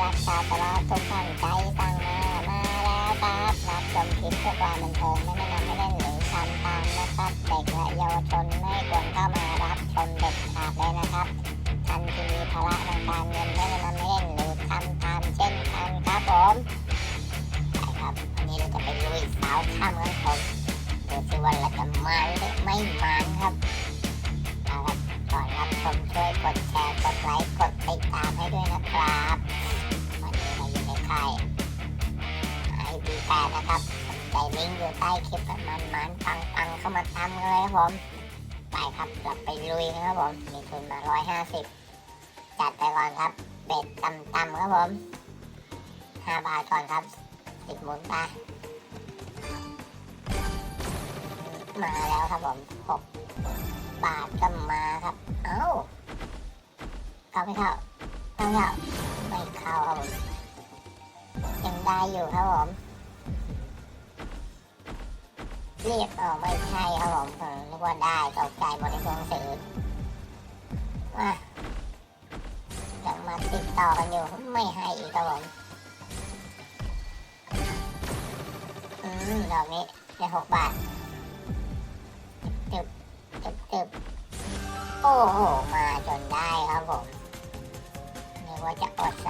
รักชาวตลอดทุกท่านใจสั่งมามาแล้วครับรับชมคลิปเพื่อความบันเทิงไม่แนะนำให้เล่นหรือทำตามนะครับเด็กและเยาวชนไม่ควรเข้ามารับชมเด็ดขาดเลยนะครับท่านที่มีภาระทางการเงินไม่แนะนำให้เล่นหรือทำตามเช่นกันครับผมไปครับวันนี้เราจะไปลุยสาวข้ามกันผมดูสิว่าเราจะมาหรือไม่มาครับเอาครับก่อนรับชมช่วยกดแชร์ กดไลค์ กดติดตามให้ด้วยนะครับ เราอยู่ในค่ายไอบีแปดนะครับใจลิงก์อยู่ใต้คลิปมันมันมันปังปังเข้ามาตามกันเลยครับผมไปครับเราไปลุยนะครับผมมีทุนมาร้อยห้าสิบจัดไปก่อนครับเบ็ดต่ำๆครับผมห้าบาทก่อนครับติดหมุนไปมาแล้วครับผมหกบาทก็มาครับ เอ้าเข้าไม่เข้าเข้าไม่เข้าไม่เข้าครับผม ได้อยู่ครับผมเรียกเออไม่ใช่ครับผมผมนึกว่าได้ตกใจหมดในตัวหนังสือมายังมาติดต่อกันอยู่ไม่ให้อีกครับผมอืมดอกนี้ได้หกบาทจึบจึบจึบโอ้โห มาจนได้ครับผมนึกว่าจะอดซะ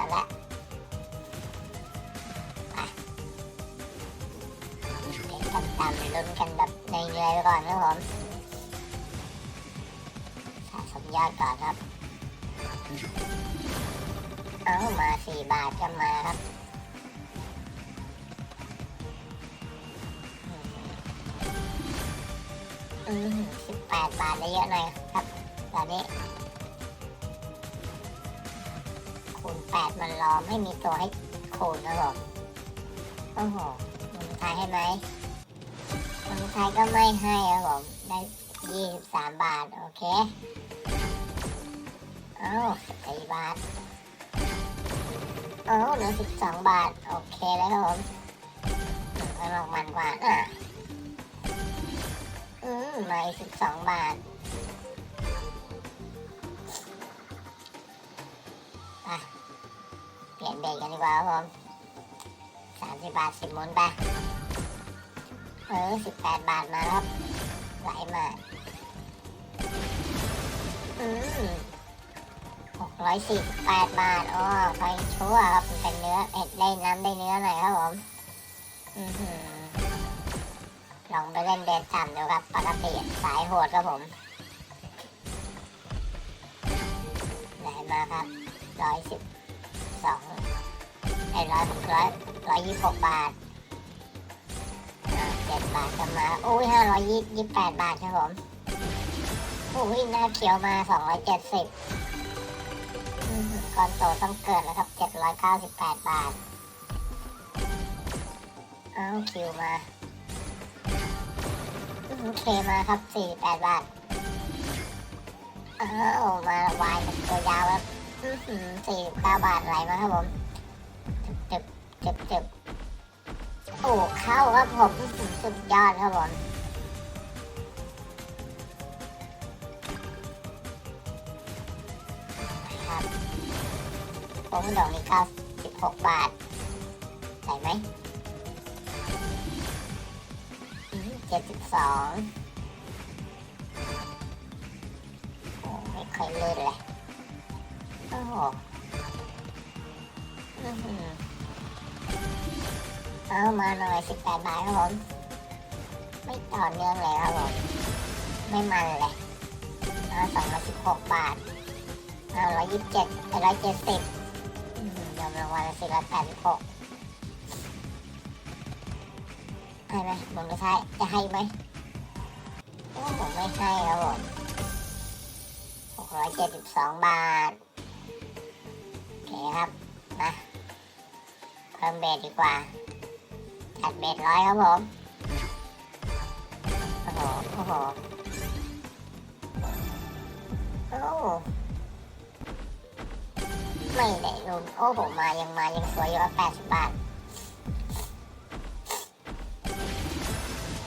ลุ้นกันแบบในเงยๆไปก่อนครับผมสะสมยอดก่อนครับ เอามาสี่บาทก็มาครับอืมสิบแปดบาทได้เยอะหน่อยครับ ตอนนี้คูณแปดมันรอไม่มีตัวให้คูณนะบอกโอ้โหมันไทยให้ไหม มันไทยก็ไม่ให้ครับผมได้ยี่สิบสามบาท โอเค เอ้าสี่บาท เอ้าเหลือสิบสองบาท โอเคแล้วครับผมมันออกมันกว่าอะอืมมาอีกสิบสองบาทไปเปลี่ยนเบรกกันดีกว่าครับผมสามสิบบาทสิบมุนไป เออสิบแปดบาทมาครับ ไหลมาอืมหกร้อยสี่สิบแปดบาทอ๋อไฟชั่วครับเป็นเนื้อเอ็ดได้น้ำได้เนื้อหน่อยครับผมอือหือลองไปเล่นเดนต่ำดูครับปกติสายโหดครับผมไหนมาครับร้อยสิบสองไอ้ร้อยร้อยร้อยยี่สิบหกบาท จ็ดบาทจะมาโอ้ยห้าร้อยยี่ยี่แปดบาทครับผมโอ้ยหน้าเขียวมาสองร้อยเจ็ดสิบก่อนโตต้องเกิดแล้วครับเจ็ดร้อยเก้าสิบแปดบาท เอ้าคิวมาเคมาครับ48บาทอ้าวมาวายตัวยาวแล้วอื้อหือ49บาทไหลมาครับผม เจึบจึบจึบ โอ้เข้าครับผมสุดยอดครับผมครับผมดอกนี้96บาทใส่ไหมเจ็ดสิบสองโอ้ไม่ค่อยลื่นเลยโอ้โหอื้อหือ เอามาหน่อยสิบแปดบาทครับผม ไม่ต่อเนื่องเลยครับผม ไม่มันเลยเอาสองร้อยสิบหกบาทเอาร้อยยี่สิบเจ็ดร้อยเจ็ดสิบยอมรางวัลสี่ร้อยแปดสิบหกให้ไหมผมไม่ใช่จะให้ไหมโอ้ผมไม่ให้ครับผมหกร้อยเจ็ดสิบสองบาท โอเคครับ มาเพิ่มเบสดีกว่า จัดเบสร้อยครับผม โอ้โห โอ้โหโอ้ไม่ได้ลุนโอ้ผมมายังมายังสวยอยู่แปดสิบบาท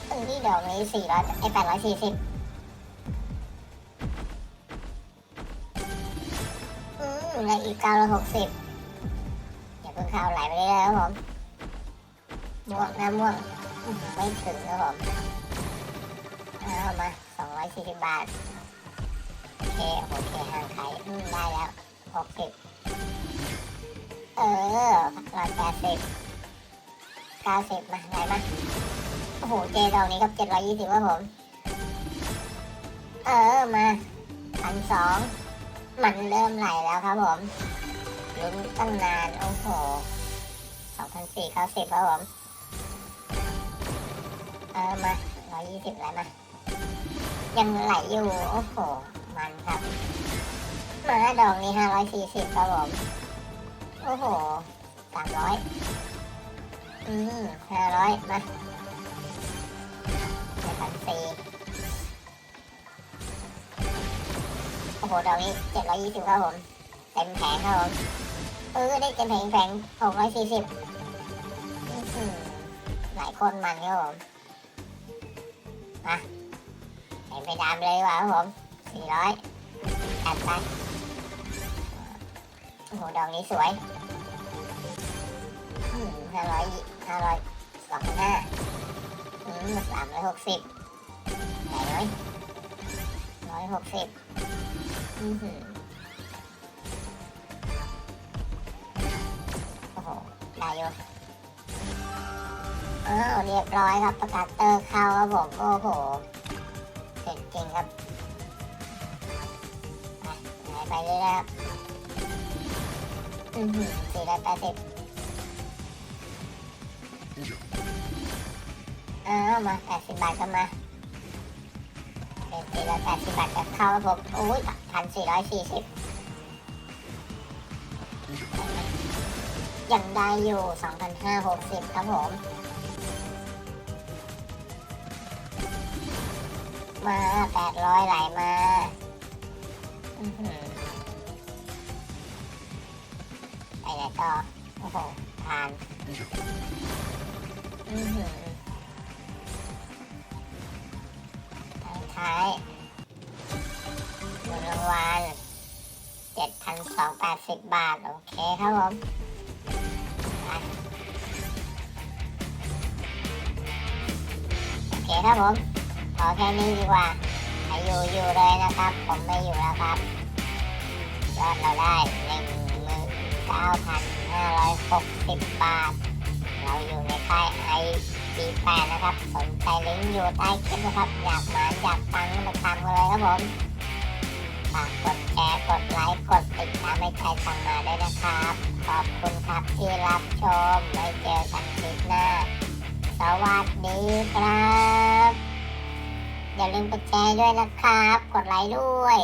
อันนี้ดอกนี้สี่ร้อยไอแปดร้อยสี่สิบอืมแล้วอีกเก้าร้อยหกสิบอย่าเพิ่งเข้าไหลไปเรื่อยๆครับผม ม่วงนะม่วงไม่ถึงครับผมเอามาสองร้อยสี่สิบบาท โอเค โอเคห่างไขอืมได้แล้วหกสิบเออร้อยแปดสิบเก้าสิบมาไหนมาโอ้โห เจดอกนี้ก็เจ็ดร้อยยี่สิบครับผม เออ มาพันสองมันเริ่มไหลแล้วครับผมลุ้นตั้งนาน โอ้โหสองพันสี่เก้าสิบครับผม เออมาร้อยยี่สิบไหลมา ยังไหลอยู่ โอ้โห มันครับ มาดอกนี้ห้าร้อยสี่สิบครับผม โอ้โหสามร้อยอืมห้าร้อยมาเจ็ดพันสี่โอ้โหดอกนี้เจ็ดร้อยยี่สิบครับผม เต็มแผงครับผม เออ ได้เต็มแผงแผงหกร้อยสี่สิบหลายคนมันครับผม มาเห็นไปดามเลยว่ะครับผมสี่ร้อยจัดไปโอ้โหดอกนี้สวยห้าร้อยห้าร้อยสองพันห้าอืมสามร้อยหกสิบไหนน้อยร้อยหกสิบโอ้โหได้อยู่ อ้าวเรียบร้อยครับประกาศเตอร์เข้าครับผมโอ้โหเสร็จจริงครับไปไปเรื่อยๆครับอือหือสี่ร้อยแปดสิบอ้าวมาแปดสิบบาทก็มาเป็นสี่ร้อยแปดสิบบาทจะเข้าครับผมโอ้ยพันสี่ร้อยสี่สิบยังได้อยู่สองพันห้าหกสิบครับผม มาแปดร้อยไหลมาไปไหนต่อโอ้โหผ่านทางท้ายเงินรางวัลเจ็ดพันสองแปดสิบบาท โอเคครับผมโอเคครับผม ขอแค่นี้ดีกว่าอยู่อยู่เลยนะครับ ผมไม่อยู่แล้วครับยอดเราได้หนึ่งหมื่น9,560บบาท เราอยู่ในค่ายไอปีแปดนะครับ สนใจลิงก์อยู่ใต้คลิปนะครับ อยากมาอยากตังมาทำกันเลยครับผมฝากกดแชร์กดไลค์กดติดตามให้ใครสั่งมาด้วยนะครับ ขอบคุณครับที่รับชมไว้เจอกันคลิปหน้า สวัสดีครับ อย่าลืมกดแชร์ด้วยนะครับ กดไลค์ด้วย